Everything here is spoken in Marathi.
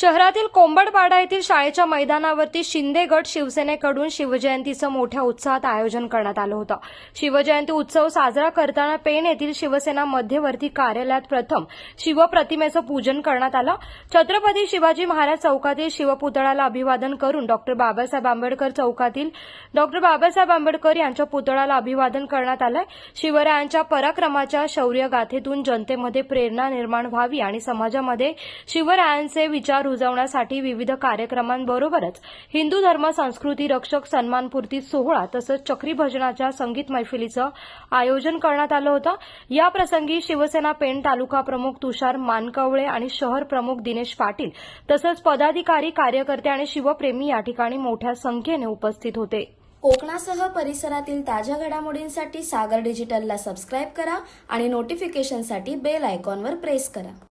शहरातील कोंबडपाडा येथील शाळेच्या मैदानावरती शिंदे गट शिवसेनेकडून शिवजयंतीचं मोठ्या उत्साहात आयोजन करण्यात आलं होतं. शिवजयंती उत्सव साजरा करताना पेण येथील शिवसेना मध्यवर्ती कार्यालयात प्रथम शिवप्रतिमेचं पूजन करण्यात आलं. छत्रपती शिवाजी महाराज चौकातील शिवपुतळ्याला अभिवादन करून डॉक्टर बाबासाहेब आंबेडकर चौकातील डॉक्टर बाबासाहेब आंबेडकर यांच्या पुतळ्याला अभिवादन करण्यात आलं शिवरायांच्या पराक्रमाच्या शौर्यगाथेतून जनतेमध्ये प्रेरणा निर्माण व्हावी आणि समाजामध्ये शिवरायांचे विचार रुजवण्यासाठी विविध कार्यक्रमांबरोबरच हिंदू धर्म संस्कृती रक्षक सन्मानपूर्ती सोहळा तसंच चक्री भजनाच्या संगीत मैफिलीचं आयोजन करण्यात आलं होतं. या प्रसंगी शिवसेना पेण तालुका प्रमुख तुषार मानकवळे आणि शहर प्रमुख दिनेश पाटील तसंच पदाधिकारी कार्यकर्ते आणि शिवप्रेमी या ठिकाणी मोठ्या संख्येने उपस्थित होते. कोकणासह परिसरातील ताज्या घडामोडींसाठी सागर डिजिटलला सबस्क्राईब करा आणि नोटिफिकेशनसाठी बेल आयकॉनवर प्रेस करा.